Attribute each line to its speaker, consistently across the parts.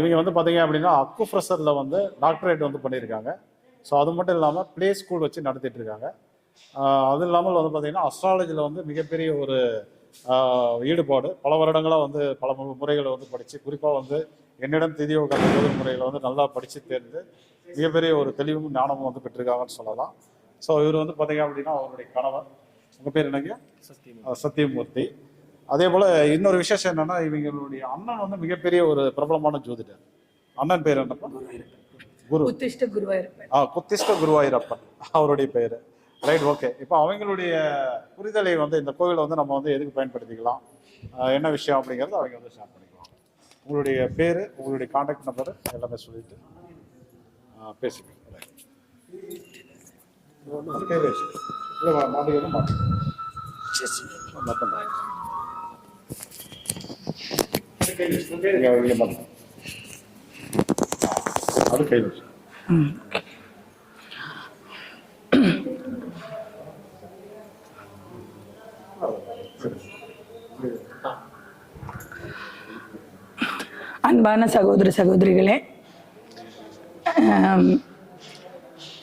Speaker 1: இவங்க வந்து பார்த்தீங்க அப்படின்னா அக்குஃப்ரெஷரில் வந்து டாக்டரேட் வந்து பண்ணியிருக்காங்க. ஸோ அது மட்டும் இல்லாமல் ப்ளே ஸ்கூல் வச்சு நடத்திட்டு இருக்காங்க. அது இல்லாமல் வந்து பார்த்தீங்கன்னா அஸ்ட்ராலஜியில் வந்து மிகப்பெரிய ஒரு ஈடுபாடு. பல வருடங்களாக வந்து பல முறைகளை வந்து படித்து குறிப்பாக வந்து என்னிடம் திதியோ கல்வி முறைகளை வந்து நல்லா படித்து தேர்ந்து மிகப்பெரிய ஒரு தெளிவும் ஞானமும் வந்து பெற்றிருக்காங்கன்னு சொல்லலாம். ஸோ இவர் வந்து பார்த்தீங்க அப்படின்னா அவருடைய கணவர். உங்கள் பேர் என்னங்க? சத்தியமூர்த்தி. அதே போல் இன்னொரு விசேஷம் என்னன்னா இவங்களுடைய அண்ணன் வந்து மிகப்பெரிய ஒரு பிரபலமான ஜோதிடர். அண்ணன் பேர் என்னப்பா? குரு.
Speaker 2: உத்திஷ்ட குருவாயிருப்பேன்
Speaker 1: ஆ குத்திஷ்ட குருவாயூரப்பன். அவருடைய பேர். ரைட் ஓகே இப்போ அவங்களுடைய புரிதலை வந்து இந்த கோவிலை வந்து நம்ம வந்து எதுக்கு பயன்படுத்திக்கலாம்? என்ன விஷயம் அப்படிங்கிறத அவங்க வந்து ஷேர் பண்ணிக்கலாம். உங்களுடைய பேர் உங்களுடைய காண்டாக்ட் நம்பர் எல்லாமே சொல்லிட்டு வச்சு இல்லை மாட்டுக்கு
Speaker 2: அன்பான சகோதர சகோதரிகளே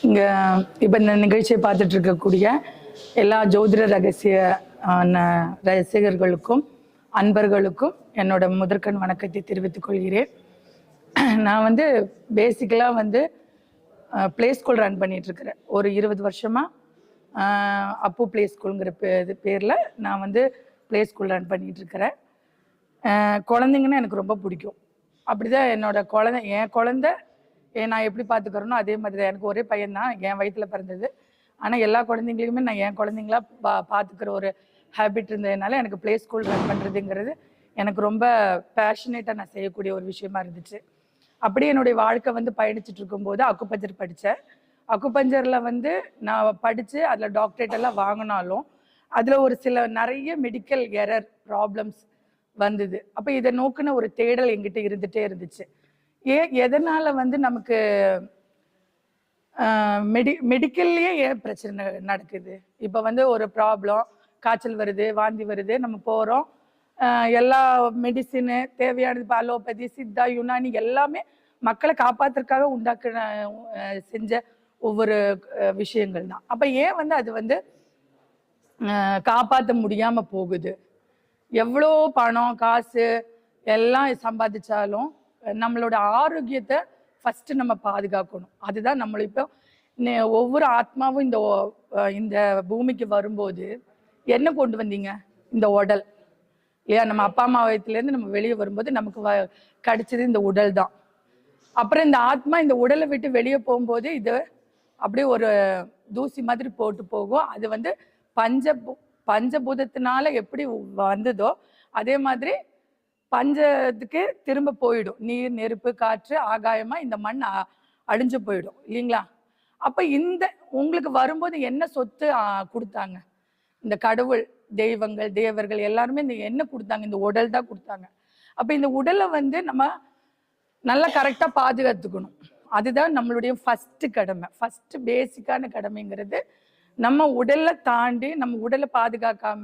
Speaker 2: இங்கே இப்போ இந்த நிகழ்ச்சியை பார்த்துட்டு இருக்கக்கூடிய எல்லா ஜோதிட ரகசிய ஆன ரசிகர்களுக்கும் அன்பர்களுக்கும் என்னோட முதற்கண் வணக்கத்தை தெரிவித்துக் கொள்கிறேன். நான் வந்து பேசிக்கலாக வந்து ப்ளே ஸ்கூல் ரன் பண்ணிகிட்ருக்கிறேன் ஒரு இருபது வருஷமாக அப்பு ப்ளே ஸ்கூலுங்கிற பே இது பேரில் நான் வந்து ப்ளே ஸ்கூல் ரன் பண்ணிகிட்ருக்கிறேன் குழந்தைங்கன்னா எனக்கு ரொம்ப பிடிக்கும். அப்படிதான் என்னோடய குழந்தை என் குழந்த ஏ நான் எப்படி பார்த்துக்கிறேனோ அதே மாதிரி தான் எனக்கு ஒரே பையன் தான் என் வயிற்றில் பிறந்தது. ஆனால் எல்லா குழந்தைங்களையுமே நான் என் குழந்தைங்களா பா பார்த்துக்கிற ஒரு ஹேபிட் இருந்ததுனால எனக்கு ப்ளே ஸ்கூல் ரன் பண்ணுறதுங்கிறது எனக்கு ரொம்ப பேஷனேட்டாக நான் செய்யக்கூடிய ஒரு விஷயமா இருந்துச்சு. அப்படியே என்னுடைய வாழ்க்கை வந்து பயணிச்சுட்டு இருக்கும்போது அக்குப்பஞ்சர் படித்தேன் அக்குப்பஞ்சரில் வந்து நான் படித்து அதில் டாக்டரேட் எல்லாம் வாங்கினாலும் அதில் ஒரு சில நிறைய மெடிக்கல் எரர் ப்ராப்ளம்ஸ் வந்தது. அப்போ இதை நோக்கின ஒரு தேடல் எங்கிட்ட இருந்துகிட்டே இருந்துச்சு. ஏன் எதனால் வந்து நமக்கு மெடி மெடிக்கல்லையே ஏன் பிரச்சனை நடக்குது? இப்போ வந்து ஒரு ப்ராப்ளம் காய்ச்சல் வருது வாந்தி வருது நம்ம போகிறோம் எல்லா மெடிசினு தேவையானது இப்போ அலோபதி சித்தா யுனானி எல்லாமே மக்களை காப்பாத்துறதுக்காக உண்டாக்குன செஞ்ச ஒவ்வொரு விஷயங்கள் தான். அப்போ ஏன் வந்து அது வந்து காப்பாற்ற முடியாமல் போகுது? எவ்வளோ பணம் காசு எல்லாம் சம்பாதிச்சாலும் நம்மளோட ஆரோக்கியத்தை ஃபஸ்ட்டு நம்ம பாதுகாக்கணும். அதுதான் நம்மள இப்போ ஒவ்வொரு ஆத்மாவும் இந்த இந்த பூமிக்கு வரும்போது என்ன கொண்டு வந்தீங்க? இந்த உடல். இல்லையா? நம்ம அப்பா அம்மா வயத்துலேருந்து நம்ம வெளியே வரும்போது நமக்கு வ கிடைச்சது இந்த உடல் தான். அப்புறம் இந்த ஆத்மா இந்த உடலை விட்டு வெளியே போகும்போது இது அப்படியே ஒரு தூசி மாதிரி போட்டு போகும். அது வந்து பஞ்ச பஞ்சபூதத்தினால எப்படி வந்ததோ அதே மாதிரி பஞ்சத்துக்கு திரும்ப போயிடும். நீர் நெருப்பு காற்று ஆகாயமா இந்த மண் அ- அழிஞ்சு போயிடும். இல்லைங்களா? அப்ப இந்த உங்களுக்கு வரும்போது என்ன சொத்து கொடுத்தாங்க? இந்த கடவுள் தெய்வங்கள் தேவர்கள் எல்லாருமே இந்த என்ன கொடுத்தாங்க இந்த உடல் தான் கொடுத்தாங்க. அப்போ இந்த உடலை வந்து நம்ம நல்லா கரெக்டாக பாதுகாத்துக்கணும். அதுதான் நம்மளுடைய ஃபஸ்ட்டு கடமை. ஃபஸ்ட்டு பேசிக்கான கடமைங்கிறது நம்ம உடலை தாண்டி நம்ம உடலை பாதுகாக்காம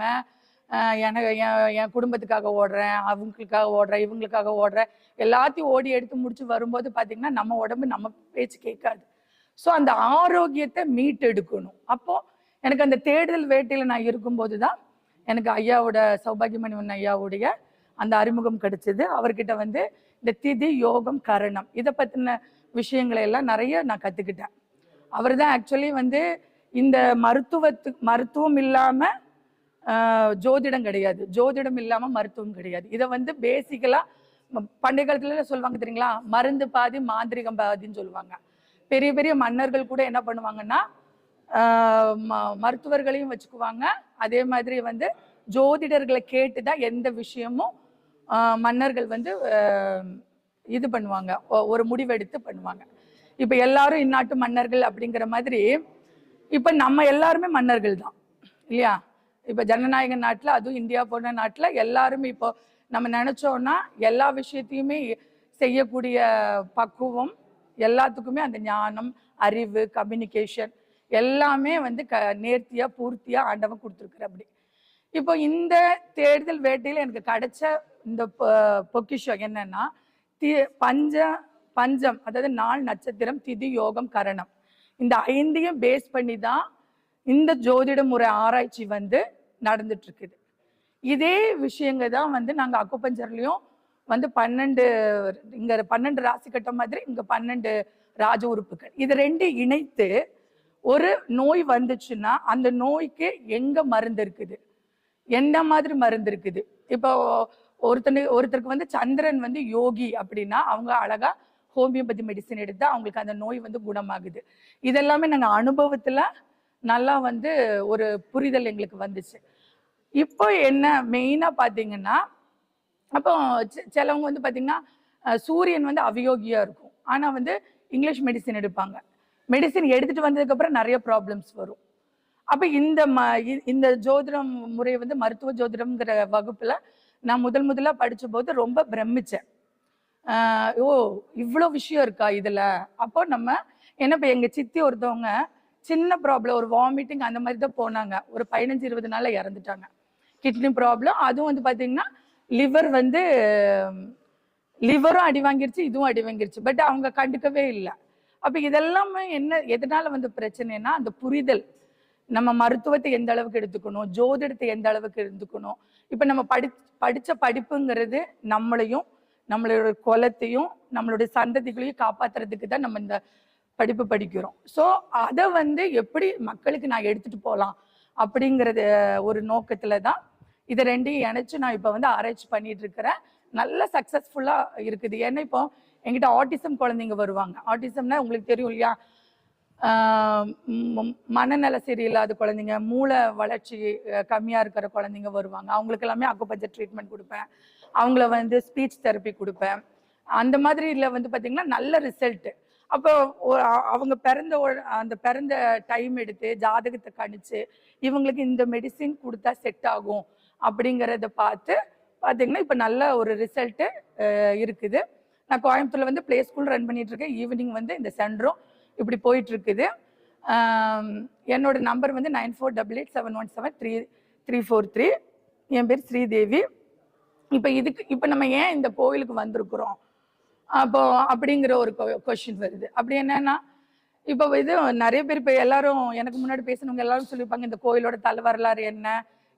Speaker 2: எனக்கு என் என் குடும்பத்துக்காக ஓடுறேன் அவங்களுக்காக ஓடுறேன் இவங்களுக்காக ஓடுறேன் எல்லாத்தையும் ஓடி எடுத்து முடிச்சு வரும்போது பார்த்தீங்கன்னா நம்ம உடம்பு நம்ம பேச்சு கேட்காது. ஸோ அந்த ஆரோக்கியத்தை மீட்டெடுக்கணும். அப்போது எனக்கு அந்த தேடுதல் வேட்டையில் நான் இருக்கும்போது தான் எனக்கு ஐயாவோட சௌபாகியமணிவன் ஐயாவுடைய அந்த அறிமுகம் கிடைச்சிது. அவர்கிட்ட வந்து இந்த திதி யோகம் கரணம் இதை பற்றின விஷயங்களை எல்லாம் நிறைய நான் கற்றுக்கிட்டேன் அவர் தான் ஆக்சுவலி வந்து இந்த மருத்துவத்து மருத்துவம் இல்லாமல் ஜோதிடம் கிடையாது. ஜோதிடம் இல்லாமல் மருத்துவம் கிடையாது. இதை வந்து பேசிக்கலாக பண்டைய காலத்துல சொல்லுவாங்க தெரியுங்களா? மருந்து பாதி மாந்திரிகம் பாதின்னு சொல்லுவாங்க. பெரிய பெரிய மன்னர்கள் கூட என்ன பண்ணுவாங்கன்னா மருத்துவர்களையும் வச்சுக்குவாங்க. அதே மாதிரி வந்து ஜோதிடர்களை கேட்டு தான் எந்த விஷயமும் மன்னர்கள் வந்து இது பண்ணுவாங்க. ஒரு முடிவெடுத்து பண்ணுவாங்க. இப்போ எல்லாரும் இந்நாட்டு மன்னர்கள் அப்படிங்கிற மாதிரி இப்போ நம்ம எல்லாருமே மன்னர்கள் தான். இல்லையா? இப்போ ஜனநாயக நாட்டில் அதுவும் இந்தியா போன்ற நாட்டில் எல்லாருமே இப்போ நம்ம நினச்சோன்னா எல்லா விஷயத்தையுமே செய்யக்கூடிய பக்குவம் எல்லாத்துக்குமே அந்த ஞானம் அறிவு கம்யூனிகேஷன் எல்லாமே வந்து க நேர்த்தியாக பூர்த்தியாக ஆண்டவன் கொடுத்துருக்குற அப்படி. இப்போ இந்த தேடுதல் வேட்டையில் எனக்கு கிடைச்ச இந்த பொ- பொக்கிஷம் என்னன்னா தி பஞ்ச பஞ்சம் அதாவது நாள் நட்சத்திரம் திதி யோகம் கரணம். இந்த ஐந்தையும் பேஸ் பண்ணி தான் இந்த ஜோதிட முறை ஆராய்ச்சி வந்து நடந்துட்டு இருக்குது இதே விஷயங்க தான் வந்து நாங்கள் அக்குப்பஞ்சர்லையும் வந்து பன்னெண்டு இங்கே பன்னெண்டு ராசி கட்ட மாதிரி இங்கே பன்னெண்டு ராஜ உறுப்புகள். இது ரெண்டு இணைத்து ஒரு நோய் வந்துச்சுன்னா அந்த நோய்க்கு எங்க மருந்து இருக்குது? என்ன மாதிரி மருந்து இருக்குது? இப்போ ஒருத்தனு ஒருத்தருக்கு வந்து சந்திரன் வந்து யோகி அப்படின்னா அவங்க அழகா ஹோமியோபதி மெடிசன் எடுத்தா அவங்களுக்கு அந்த நோய் வந்து குணமாகுது. இதெல்லாமே நாங்கள் அனுபவத்தில் நல்லா வந்து ஒரு புரிதல் எங்களுக்கு வந்துச்சு. இப்போ என்ன மெயினாக பார்த்தீங்கன்னா அப்போ சிலவங்க வந்து பார்த்தீங்கன்னா சூரியன் வந்து அவியோகியாக இருக்கும். ஆனால் வந்து இங்கிலீஷ் மெடிசன் எடுப்பாங்க. மெடிசின் எடுத்துட்டு வந்ததுக்கு அப்புறம் நிறைய ப்ராப்ளம்ஸ் வரும். அப்ப இந்த ம இந்த ஜோதிடம் முறை வந்து மருத்துவ ஜோதிடம்ங்கிற வகுப்புல நான் முதல் முதலா படிச்ச போது ரொம்ப பிரமிச்சேன். ஓ இவ்வளோ விஷயம் இருக்கா இதுல? அப்போ நம்ம என்ன இப்போ எங்க சித்தி ஒருத்தவங்க சின்ன ப்ராப்ளம் ஒரு வாமிட்டிங் அந்த மாதிரி தான் போனாங்க. ஒரு பதினஞ்சு இருபது நாள்ல இறந்துட்டாங்க. கிட்னி ப்ராப்ளம் அதுவும் வந்து பாத்தீங்கன்னா லிவர் வந்து லிவரும் அடி வாங்கிருச்சு இதுவும் அடி வாங்கிருச்சு. பட் அவங்க கண்டுக்கவே இல்லை. அப்போ இதெல்லாமே என்ன எதனால வந்து பிரச்சனைனா அந்த புரிதல். நம்ம மருத்துவத்தை எந்த அளவுக்கு எடுத்துக்கணும் ஜோதிடத்தை எந்த அளவுக்கு எடுத்துக்கணும். இப்போ நம்ம படி படித்த படிப்புங்கிறது நம்மளையும் நம்மளோட குலத்தையும் நம்மளுடைய சந்ததிகளையும் காப்பாத்துறதுக்கு தான் நம்ம இந்த படிப்பு படிக்கிறோம். ஸோ அதை வந்து எப்படி மக்களுக்கு நான் எடுத்துட்டு போகலாம் அப்படிங்கிறது ஒரு நோக்கத்தில் தான் இதை ரெண்டையும் இணைச்சு நான் இப்போ வந்து ஆராய்ச்சி பண்ணிட்டு இருக்கிறேன். நல்ல சக்ஸஸ்ஃபுல்லாக இருக்குது. ஏன்னா இப்போ எங்கிட்ட ஆட்டிசம் குழந்தைங்க வருவாங்க. ஆட்டிசம்னா உங்களுக்கு தெரியும் இல்லையா? மனநல சரியில்லாத குழந்தைங்க மூளை வளர்ச்சி கம்மியாக இருக்கிற குழந்தைங்க வருவாங்க. அவங்களுக்கு எல்லாமே அக்குபஞ்சர் ட்ரீட்மெண்ட் கொடுப்பேன். அவங்கள வந்து ஸ்பீச் தெரப்பி கொடுப்பேன். அந்த மாதிரி இதுல வந்து பார்த்திங்கன்னா நல்ல ரிசல்ட்டு அப்போ அவங்க பிறந்த அந்த பிறந்த டைம் எடுத்து ஜாதகத்தை கணிச்சு இவங்களுக்கு இந்த மெடிசின் கொடுத்தா செட் ஆகும் அப்படிங்கிறத பார்த்து பார்த்தீங்கன்னா இப்போ நல்ல ஒரு ரிசல்ட்டு இருக்குது. நான் கோயம்புத்தூர்ல வந்து ப்ளே ஸ்கூல் ரன் பண்ணிட்டு இருக்கேன் ஈவினிங் வந்து இந்த சென்டரும் இப்படி போயிட்டு இருக்குது என்னோட நம்பர் வந்து nine four double eight seven one seven three three four three. என் பேர் ஸ்ரீதேவி. இப்போ இதுக்கு இப்போ நம்ம ஏன் இந்த கோயிலுக்கு வந்திருக்கிறோம்? அப்போ அப்படிங்கிற ஒரு கொஷின் வருது. அப்படி என்னன்னா இப்போ இது நிறைய பேர் இப்போ எல்லாரும் எனக்கு முன்னாடி பேசினவங்க எல்லாரும் சொல்லியிருப்பாங்க இந்த கோயிலோட தலை வரலாறு என்ன?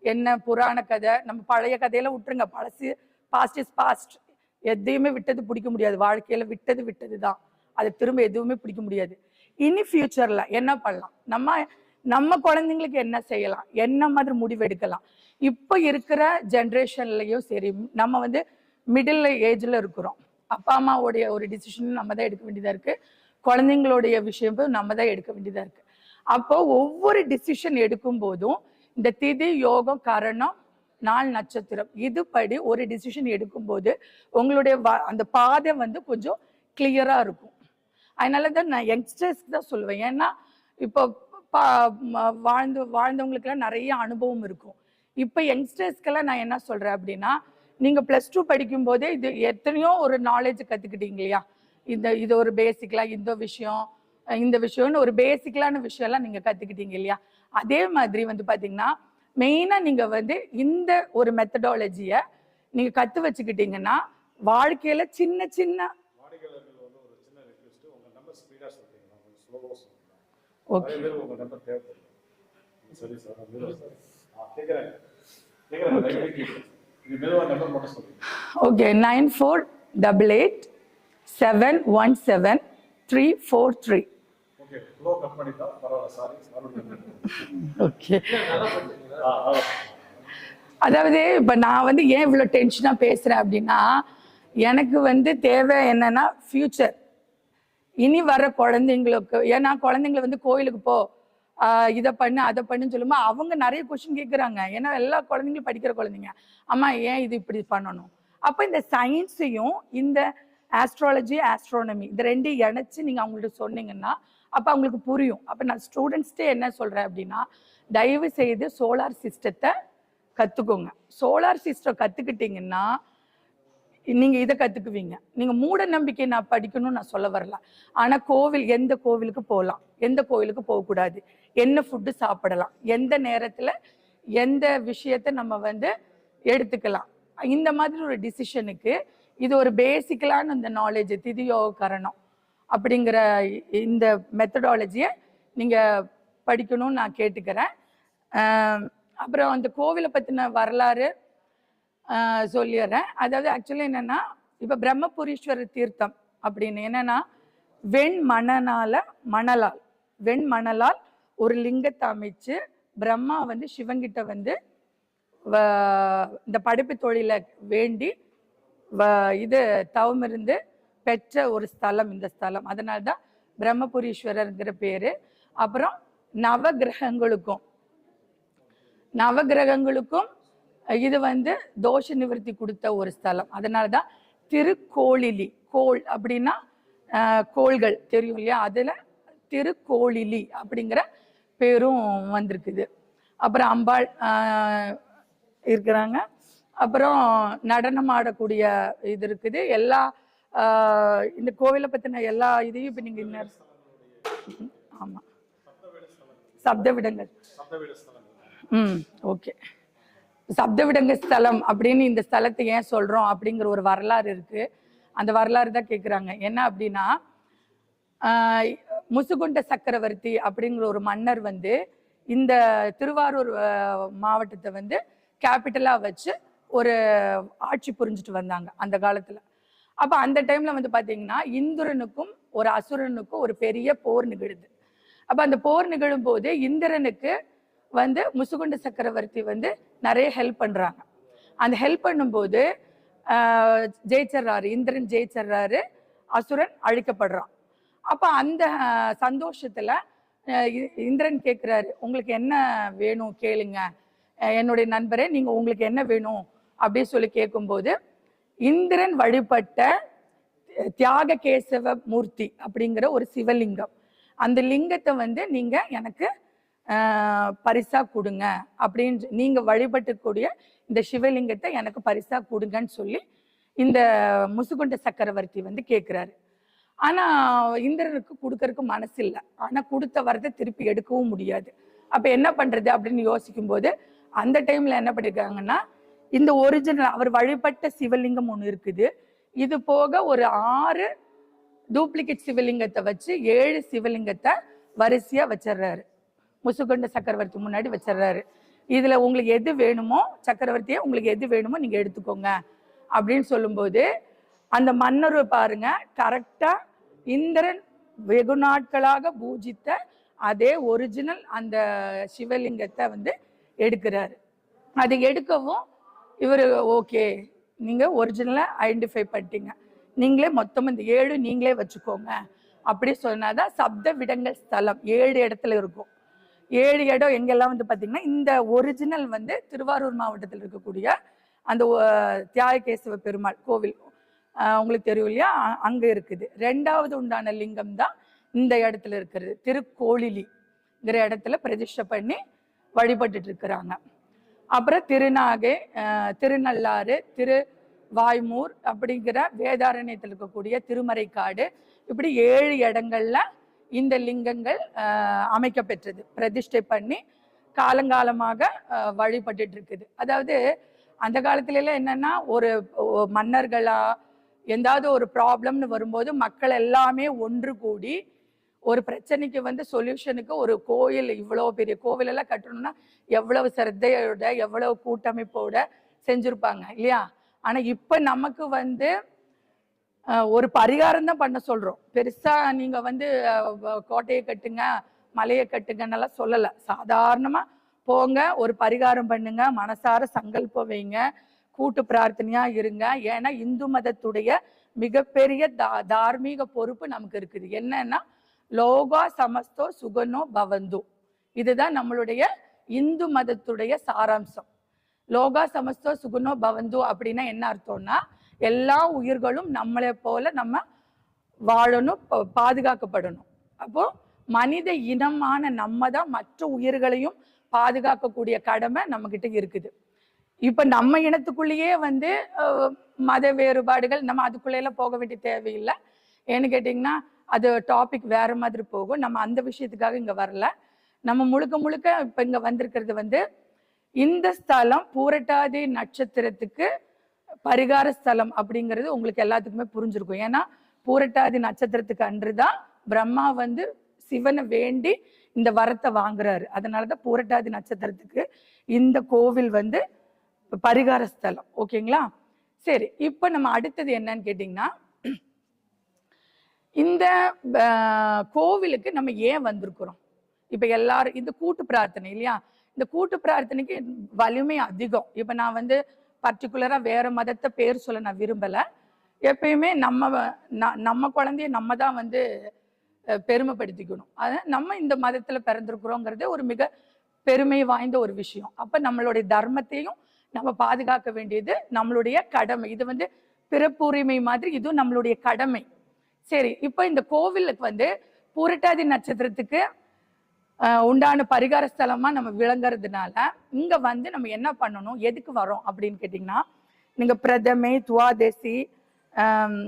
Speaker 2: என்ன புராண கதை? நம்ம பழைய கதையெல்லாம் விட்டுருங்க. பழசு பாஸ்ட் இஸ் பாஸ்ட் எதையுமே விட்டது பிடிக்க முடியாது. வாழ்க்கையில் விட்டது விட்டது தான் அதை திரும்ப எதுவுமே பிடிக்க முடியாது. இனி ஃப்யூச்சரில் என்ன பண்ணலாம்? நம்ம நம்ம குழந்தைங்களுக்கு என்ன செய்யலாம்? என்ன மாதிரி முடிவு எடுக்கலாம்? இப்போ இருக்கிற ஜென்ரேஷன்லையும் சரி நம்ம வந்து மிடில் ஏஜில் இருக்கிறோம். அப்பா அம்மாவுடைய ஒரு டிசிஷன் நம்ம தான் எடுக்க வேண்டியதாக இருக்குது குழந்தைங்களுடைய விஷயமும் நம்ம தான் எடுக்க வேண்டியதாக இருக்குது அப்போ ஒவ்வொரு டிசிஷன் எடுக்கும் போதும் இந்த திதி யோகம் கரணம் நாள் நட்சத்திரம். இதுபடி ஒரு டிசிஷன் எடுக்கும்போது உங்களுடைய அந்த பாதை வந்து கொஞ்சம் கிளியராக இருக்கும். அதனால தான் நான் யங்ஸ்டர்ஸ்க்கு தான் சொல்லுவேன். ஏன்னா இப்போ பா- வாழ்ந்து வாழ்ந்தவங்களுக்கெல்லாம் நிறைய அனுபவம் இருக்கும். இப்போ யங்ஸ்டர்ஸ்க்கெல்லாம் நான் என்ன சொல்கிறேன் அப்படின்னா நீங்கள் ப்ளஸ் டூ படிக்கும் போதே இது எத்தனையோ ஒரு நாலேஜ் கற்றுக்கிட்டீங்க இல்லையா? இந்த இது ஒரு பேசிக்கலாக இந்த விஷயம் இந்த விஷயம்னு ஒரு பேசிக்கலான விஷயம்லாம் நீங்கள் கற்றுக்கிட்டீங்க இல்லையா? அதே மாதிரி வந்து பார்த்தீங்கன்னா மெயினா நீங்க வந்து இந்த ஒரு மெத்தடாலஜிய நீங்க கத்து வச்சுக்கிட்டீங்கன்னா வாழ்க்கையில சின்ன சின்ன okay okay nine four double eight seven one seven three four three
Speaker 1: okay
Speaker 2: அதாவது இப்போ நான் வந்து ஏன் இவ்வளோ டென்ஷனாக பேசுகிறேன் அப்படின்னா எனக்கு வந்து தேவை என்னன்னா ஃப்யூச்சர் இனி வர குழந்தைங்களுக்கு ஏன்னா குழந்தைங்களை வந்து கோயிலுக்கு போ. இதை பண்ணு அதை பண்ணுன்னு சொல்லும்போது அவங்க நிறைய கொஷின் கேட்குறாங்க ஏன்னா எல்லா குழந்தைங்களும் படிக்கிற குழந்தைங்க. அம்மா ஏன் இது இப்படி பண்ணணும்? அப்போ இந்த சயின்ஸையும் இந்த ஆஸ்ட்ராலஜி ஆஸ்ட்ரானமி இந்த ரெண்டையும் இணைச்சி நீங்கள் அவங்கள்ட்ட சொன்னீங்கன்னா அப்போ அவங்களுக்கு புரியும். அப்போ நான் ஸ்டூடெண்ட்ஸ்ட்டே என்ன சொல்கிறேன் அப்படின்னா தயவு செய்து சோலார் சிஸ்டத்தை கற்றுக்கோங்க சோலார் சிஸ்டம் கற்றுக்கிட்டிங்கன்னா நீங்கள் இதை கற்றுக்குவீங்க நீங்கள் மூட நம்பிக்கை நான் படிக்கணும்னு நான் சொல்ல வரல. ஆனால் கோவில் எந்த கோவிலுக்கு போகலாம்? எந்த கோவிலுக்கு போகக்கூடாது? என்ன ஃபுட்டு சாப்பிடலாம்? எந்த நேரத்தில் எந்த விஷயத்த நம்ம வந்து எடுத்துக்கலாம்? இந்த மாதிரி ஒரு டிசிஷனுக்கு இது ஒரு பேசிக்கலான இந்த நாலேஜ் திதியோக கரணம் அப்படிங்கிற இந்த மெத்தடாலஜியை நீங்கள் படிக்கணும்னு நான் கேட்டுக்கிறேன். அப்புறம் அந்த கோவிலை பற்றின வரலாறு சொல்லிடுறேன். அதாவது ஆக்சுவலி என்னென்னா இப்போ பிரம்மபுரீஸ்வரர் தீர்த்தம் அப்படின்னு. என்னென்னா வெண் மணனால் மணலால் வெண் மணலால் ஒரு லிங்கத்தை அமைச்சு பிரம்மா வந்து சிவங்கிட்ட வந்து வ- இந்த படைப்பு தொழிலை வேண்டி வ- இது தவமிருந்து பெற்ற ஒரு ஸ்தலம் இந்த ஸ்தலம். அதனால தான் பிரம்மபுரீஸ்வரர்ங்கிற பேரு. அப்புறம் நவகிரகங்களுக்கும் நவகிரகங்களுக்கும் இது வந்து தோஷ நிவர்த்தி கொடுத்த ஒரு ஸ்தலம். அதனால தான் திருக்கோளிலி கோள் அப்படின்னா கோள்கள் தெரியும் இல்லையா? அதுல திருக்கோளிலி அப்படிங்கிற பேரும் வந்திருக்குது. அப்புறம் அம்பாள் இருக்கிறாங்க. அப்புறம் நடனம் ஆடக்கூடிய இது இருக்குது. எல்லா இந்த கோவிலை பற்றின எல்லா இதையும் இப்போ நீங்கள் இன்னும் ஆமாம் சப்தவிடங்கள் ம் ஓகே. சப்தவிடங்க ஸ்தலம் அப்படின்னு இந்த ஸ்தலத்தை ஏன் சொல்கிறோம் அப்படிங்கிற ஒரு வரலாறு இருக்குது அந்த வரலாறு தான் கேட்குறாங்க என்ன அப்படின்னா முசுகுண்ட சக்கரவர்த்தி அப்படிங்கிற ஒரு மன்னர் வந்து இந்த திருவாரூர் மாவட்டத்தை வந்து கேபிட்டலாக வச்சு ஒரு ஆட்சி புரிஞ்சுட்டு வந்தாங்க அந்த காலத்தில். அப்போ அந்த டைம்ல வந்து பார்த்தீங்கன்னா இந்திரனுக்கும் ஒரு அசுரனுக்கும் ஒரு பெரிய போர் நிகழுது. அப்போ அந்த போர் நிகழும் போது இந்திரனுக்கு வந்து முசுகுண்ட சக்கரவர்த்தி வந்து நிறைய ஹெல்ப் பண்ணுறாங்க அந்த ஹெல்ப் பண்ணும்போது ஆஹ், இந்திரன் ஜெயிச்சிடுறாரு அசுரன் அழிக்கப்படுறான். அப்போ அந்த சந்தோஷத்தில் இ- இந்திரன் கேட்குறாரு உங்களுக்கு என்ன வேணும்? கேளுங்க. என்னுடைய நண்பரே நீங்கள் உங்களுக்கு என்ன வேணும்? அப்படின்னு சொல்லி கேட்கும்போது இந்திரன் வழிபட்ட தியாக கேசவ மூர்த்தி அப்படிங்கிற ஒரு சிவலிங்கம். அந்த லிங்கத்தை வந்து நீங்க எனக்கு பரிசா கொடுங்க அப்படின்னு நீங்க வழிபட்டுக்கூடிய இந்த சிவலிங்கத்தை எனக்கு பரிசா கொடுங்கன்னு சொல்லி இந்த முசுகுண்ட சக்கரவர்த்தி வந்து கேட்குறாரு ஆனா இந்திரனுக்கு கொடுக்கறதுக்கு மனசு இல்லை ஆனா கொடுத்த வரதை திருப்பி எடுக்கவும் முடியாது. அப்ப என்ன பண்றது அப்படின்னு யோசிக்கும் போது அந்த டைம்ல என்ன பண்ணிருக்காங்கன்னா இந்த ஒரிஜினல் அவர் வழிபட்ட சிவலிங்கம் ஒன்று இருக்குது. இது போக ஒரு ஆறு டூப்ளிகேட் சிவலிங்கத்தை வச்சு ஏழு சிவலிங்கத்தை வரிசையாக வச்சிடுறாரு. முசுகுண்ட சக்கரவர்த்தி முன்னாடி வச்சிடுறாரு. இதில் உங்களுக்கு எது வேணுமோ சக்கரவர்த்தியே உங்களுக்கு எது வேணுமோ நீங்கள் எடுத்துக்கோங்க. அப்படின்னு சொல்லும்போது அந்த மன்னர் பாருங்க கரெக்டாக இந்திரன் வெகு நாட்களாக பூஜித்த அதே ஒரிஜினல் அந்த சிவலிங்கத்தை வந்து எடுக்கிறாரு. அது எடுக்கவும் இவர் ஓகே நீங்கள் ஒரிஜினலாக ஐடென்டிஃபை பண்ணிட்டீங்க. நீங்களே மொத்தம் இந்த ஏழு நீங்களே வச்சுக்கோங்க. அப்படி சொன்னாதான் சப்த விடங்கள் ஸ்தலம். ஏழு இடத்துல இருக்கும். ஏழு இடம் எங்கெல்லாம் வந்து பார்த்திங்கன்னா இந்த ஒரிஜினல் வந்து திருவாரூர் மாவட்டத்தில் இருக்கக்கூடிய அந்த தியாகேசவ பெருமாள் கோவில். உங்களுக்கு தெரியும் இல்லையா? அங்கே இருக்குது. ரெண்டாவது உண்டான லிங்கம் தான் இந்த இடத்துல இருக்கிறது. திருக்கோளிலிங்கிற இடத்துல பிரதிஷ்டை பண்ணி வழிபட்டுட்டு இருக்கிறாங்க. அப்புறம் திருநாகை திருநள்ளாறு திரு வாய்மூர் அப்படிங்கிற வேதாரண்யத்தில் இருக்கக்கூடிய திருமறைக்காடு. இப்படி ஏழு இடங்கள்ல இந்த லிங்கங்கள் அமைக்கப்பெற்றது. பிரதிஷ்டை பண்ணி காலங்காலமாக ஆஹ் வழிபட்டுட்டு இருக்குது அதாவது அந்த காலத்துலலாம் என்னன்னா ஒரு மன்னர்களா எந்தாவது ஒரு ப்ராப்ளம்னு வரும்போது மக்கள் எல்லாமே ஒன்று கூடி ஒரு பிரச்சனைக்கு வந்து சொல்யூஷனுக்கு ஒரு கோயில் இவ்வளோ பெரிய கோவிலெல்லாம் கட்டணும்னா எவ்வளவு சிரத்தையோட எவ்வளவு கூட்டமைப்போட செஞ்சுருப்பாங்க இல்லையா? ஆனால் இப்போ நமக்கு வந்து ஒரு பரிகாரம் தான் பண்ண சொல்கிறோம் பெருசாக நீங்கள் வந்து கோட்டையை கட்டுங்க மலையை கட்டுங்கன்னெல்லாம் சொல்லலை. சாதாரணமாக போங்க ஒரு பரிகாரம் பண்ணுங்க மனசார சங்கல்பம் வைங்க கூட்டு பிரார்த்தனையாக இருங்க. ஏன்னா இந்து மதத்துடைய மிகப்பெரிய தா தார்மீக பொறுப்பு நமக்கு இருக்குது. என்னன்னா லோகா சமஸ்தோ சுகனோ பவந்து. இதுதான் நம்மளுடைய இந்து மதத்துடைய சாராம்சம். லோகா சமஸ்தோ சுகுணோ பவந்து அப்படின்னா என்ன அர்த்தம்னா எல்லா உயிர்களும் நம்மளை போல நம்ம வாழணும் பாதுகாக்கப்படணும். அப்போ மனித இனமான நம்ம தான் மற்ற உயிர்களையும் பாதுகாக்கக்கூடிய கடமை நம்ம கிட்ட இருக்குது. இப்ப நம்ம இனத்துக்குள்ளேயே வந்து மத வேறுபாடுகள் நம்ம அதுக்குள்ளேயெல்லாம் போக வேண்டிய தேவையில்லை. ஏன்னு கேட்டிங்கன்னா அது டாபிக் வேற மாதிரி போகும். நம்ம அந்த விஷயத்துக்காக இங்க வரல. நம்ம முழுக்க முழுக்க இப்ப இங்க வந்திருக்கிறது வந்து இந்த ஸ்தலம் பூரட்டாதி நட்சத்திரத்துக்கு பரிகார ஸ்தலம் அப்படிங்கிறது உங்களுக்கு எல்லாத்துக்குமே புரிஞ்சிருக்கும். ஏன்னா பூரட்டாதி நட்சத்திரத்துக்கு அன்று தான் பிரம்மா வந்து சிவனை வேண்டி இந்த வரத்தை வாங்குறாரு. அதனாலதான் பூரட்டாதி நட்சத்திரத்துக்கு இந்த கோவில் வந்து பரிகார ஸ்தலம். ஓகேங்களா? சரி இப்போ நம்ம அடுத்தது என்னன்னு கேட்டிங்கன்னா இந்த கோவிலுக்கு நம்ம ஏன் வந்திருக்கிறோம்? இப்போ எல்லாரும் இந்த கூட்டு பிரார்த்தனை இல்லையா? இந்த கூட்டு பிரார்த்தனைக்கு வலிமை அதிகம். இப்போ நான் வந்து பர்டிகுலராக வேற மதத்தை பேர் சொல்ல நான் விரும்பலை. எப்பயுமே நம்ம நம்ம குழந்தைய நம்ம தான் வந்து பெருமைப்படுத்திக்கணும். அது நம்ம இந்த மதத்தில் பிறந்திருக்கிறோங்கிறது ஒரு மிக பெருமை வாய்ந்த ஒரு விஷயம். அப்போ நம்மளுடைய தர்மத்தையும் நம்ம பாதுகாக்க வேண்டியது நம்மளுடைய கடமை. இது வந்து பிறப்புரிமை மாதிரி இதுவும் நம்மளுடைய கடமை. சரி இப்போ இந்த கோவிலுக்கு வந்து புரட்டாதி நட்சத்திரத்துக்கு உண்டான பரிகார ஸ்தலமாக நம்ம விளங்குறதுனால இங்கே வந்து நம்ம என்ன பண்ணணும் எதுக்கு வரோம் அப்படின்னு கேட்டிங்கன்னா நீங்கள் பிரதமை துவாதசி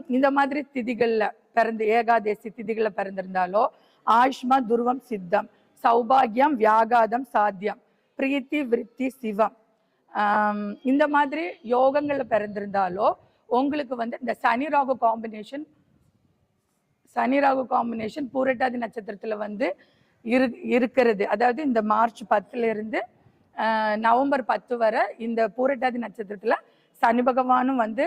Speaker 2: இந்த மாதிரி திதிகளில் பிறந்து ஏகாதசி திதிகளில் பிறந்திருந்தாலோ ஆயுஷ்மா துருவம் சித்தம் சௌபாகியம் வியாகாதம் சாத்தியம் பிரீத்தி விருத்தி சிவம். இந்த மாதிரி யோகங்களில் பிறந்திருந்தாலோ உங்களுக்கு வந்து இந்த சனி ராகு காம்பினேஷன் சனி ராகு காம்பினேஷன் பூரட்டாதி நட்சத்திரத்தில் வந்து இரு இருக்கிறது. அதாவது இந்த மார்ச் பத்துலேருந்து நவம்பர் பத்து வரை இந்த பூரட்டாதி நட்சத்திரத்தில் சனி பகவானும் வந்து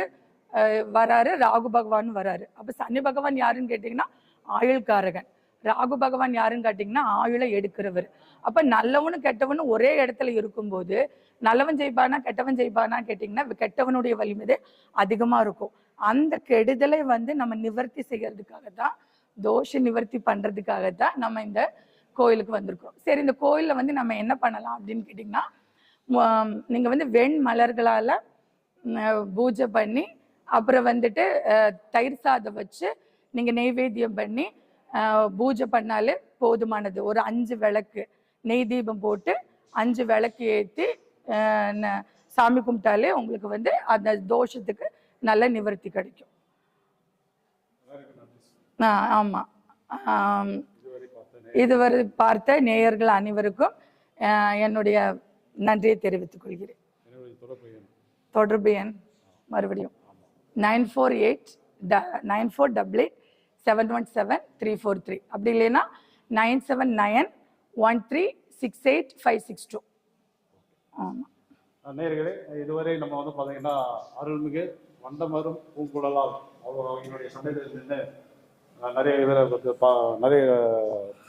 Speaker 2: வராரு ராகு பகவானும் வராரு. அப்போ சனி பகவான் யாருன்னு கேட்டிங்கன்னா ஆயுள்காரகன். ராகு பகவான் யாருன்னு கேட்டிங்கன்னா ஆயுளை எடுக்கிறவர். அப்போ நல்லவனும் கெட்டவனும் ஒரே இடத்துல இருக்கும்போது நல்லவன் ஜெயிப்பானா கெட்டவன் ஜெயிப்பானா கேட்டிங்கன்னா கெட்டவனுடைய வலிமை அதிகமாக இருக்கும். அந்த கெடுதலை வந்து நம்ம நிவர்த்தி செய்யறதுக்காக தான் தோஷ நிவர்த்தி பண்ணுறதுக்காக தான் நம்ம இந்த கோயிலுக்கு வந்திருக்கோம் சரி இந்த கோயிலில் வந்து நம்ம என்ன பண்ணலாம் அப்படின்னு கேட்டிங்கன்னா நீங்கள் வந்து வெண் மலர்களால் பூஜை பண்ணி அப்புறம் வந்துட்டு தயிர் சாதம் வச்சு நீங்கள் நெய்வேத்தியம் பண்ணி பூஜை பண்ணாலே போதுமானது. ஒரு அஞ்சு விளக்கு நெய் தீபம் போட்டு அஞ்சு விளக்கு ஏற்றி சாமி கும்பிட்டாலே உங்களுக்கு வந்து அந்த தோஷத்துக்கு நல்ல நிவர்த்தி கிடைக்கும். ஆ, ஆமா. இதுவரை பார்த்த நேயர்கள் அனைவருக்கும் என்னுடைய நன்றியை தெரிவித்துக் கொள்கிறேன்.
Speaker 1: தொடர்பு எண்
Speaker 2: மறுபடியும் nine four eight nine four double eight seven one seven three four three. அப்படி இல்லைன்னா nine seven nine one three six eight five six two. ஆமாம்
Speaker 1: நேர்களே இதுவரை நம்ம வந்து பார்த்தீங்கன்னா அருள்மிகு வந்தமரும் பூங்குழலால். அவங்க அவங்களுடைய சந்தையில் நின்று நிறைய இதில் வந்து பா நிறைய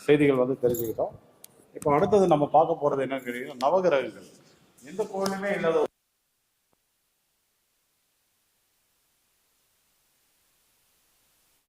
Speaker 1: செய்திகள் வந்து தெரிஞ்சுக்கிட்டோம். இப்போ அடுத்தது நம்ம பார்க்க போகிறது என்னன்னு கேட்டீங்கன்னா நவகிரகங்கள். எந்த கோயிலுமே இல்லாத